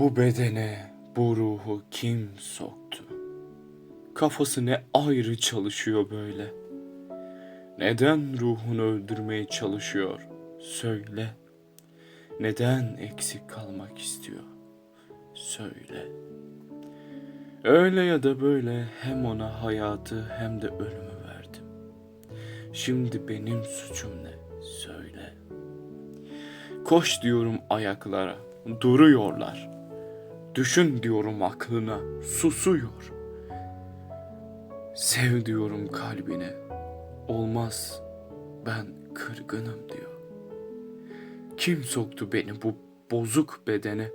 Bu bedene bu ruhu kim soktu? Kafası ne ayrı çalışıyor böyle? Neden ruhunu öldürmeye çalışıyor? Söyle. Neden eksik kalmak istiyor? Söyle. Öyle ya da böyle hem ona hayatı hem de ölümü verdim. Şimdi benim suçum ne? Söyle. Koş diyorum ayaklara, duruyorlar. Düşün diyorum aklına, susuyor. Sev diyorum kalbine, olmaz ben kırgınım diyor. Kim soktu beni bu bozuk bedene?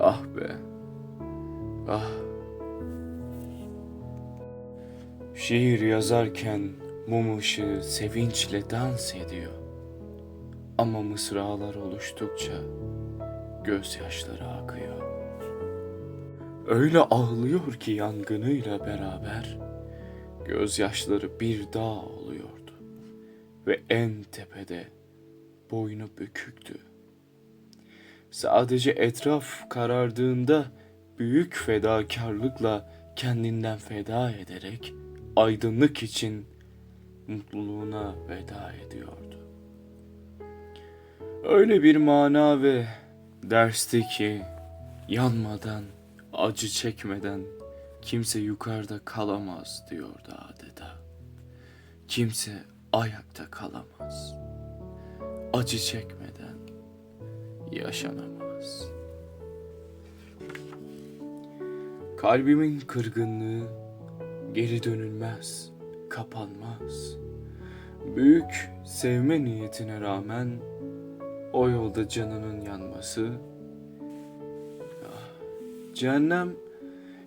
Ah be, ah. Şiir yazarken mum ışığı sevinçle dans ediyor. Ama mısralar oluştukça gözyaşları akıyor. Öyle ağlıyor ki yangınıyla beraber gözyaşları bir dağ oluyordu ve en tepede boynu büküktü. Sadece etraf karardığında büyük fedakarlıkla kendinden feda ederek aydınlık için mutluluğuna veda ediyordu. Öyle bir mana ve dersti ki yanmadan, acı çekmeden kimse yukarıda kalamaz diyordu adeta. Kimse ayakta kalamaz. Acı çekmeden yaşanamaz. Kalbimin kırgınlığı geri dönülmez, kapanmaz. Büyük sevme niyetine rağmen o yolda canının yanması cehennem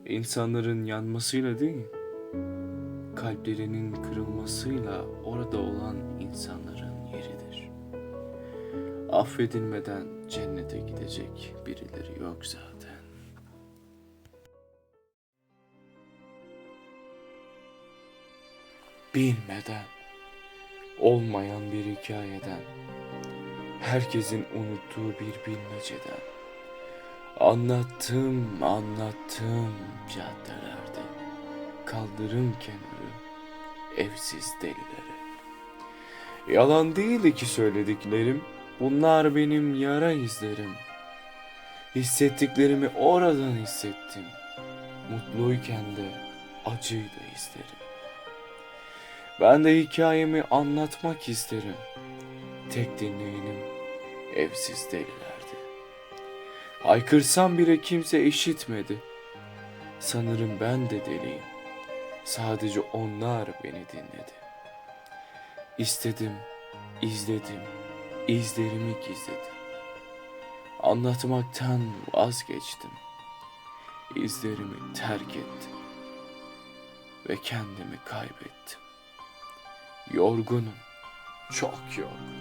insanların yanmasıyla değil kalplerinin kırılmasıyla orada olan insanların yeridir. Affedilmeden cennete gidecek birileri yok zaten. Bilmeden, olmayan bir hikayeden, herkesin unuttuğu bir bilmeceden, anlattım anlattım caddelerde, kaldırım kenarı, evsiz delilere. Yalan değildi ki söylediklerim, bunlar benim yara izlerim. Hissettiklerimi oradan hissettim. Mutluyken de acıyı da isterim. Ben de hikayemi anlatmak isterim. Tek dinleyenim evsiz delilerdi. Haykırsam bile kimse işitmedi. Sanırım ben de deliyim. Sadece onlar beni dinledi. İstedim, izledim, izlerimi gizledim. Anlatmaktan vazgeçtim. İzlerimi terk ettim ve kendimi kaybettim. Yorgunum, çok yorgunum.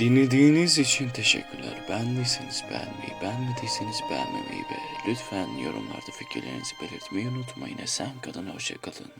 Dinlediğiniz için teşekkürler. Beğendiyseniz beğenmeyi, beğenmediyseniz beğenmemeyi ve lütfen yorumlarda fikirlerinizi belirtmeyi unutmayın. Esen kalın, hoşça kalın.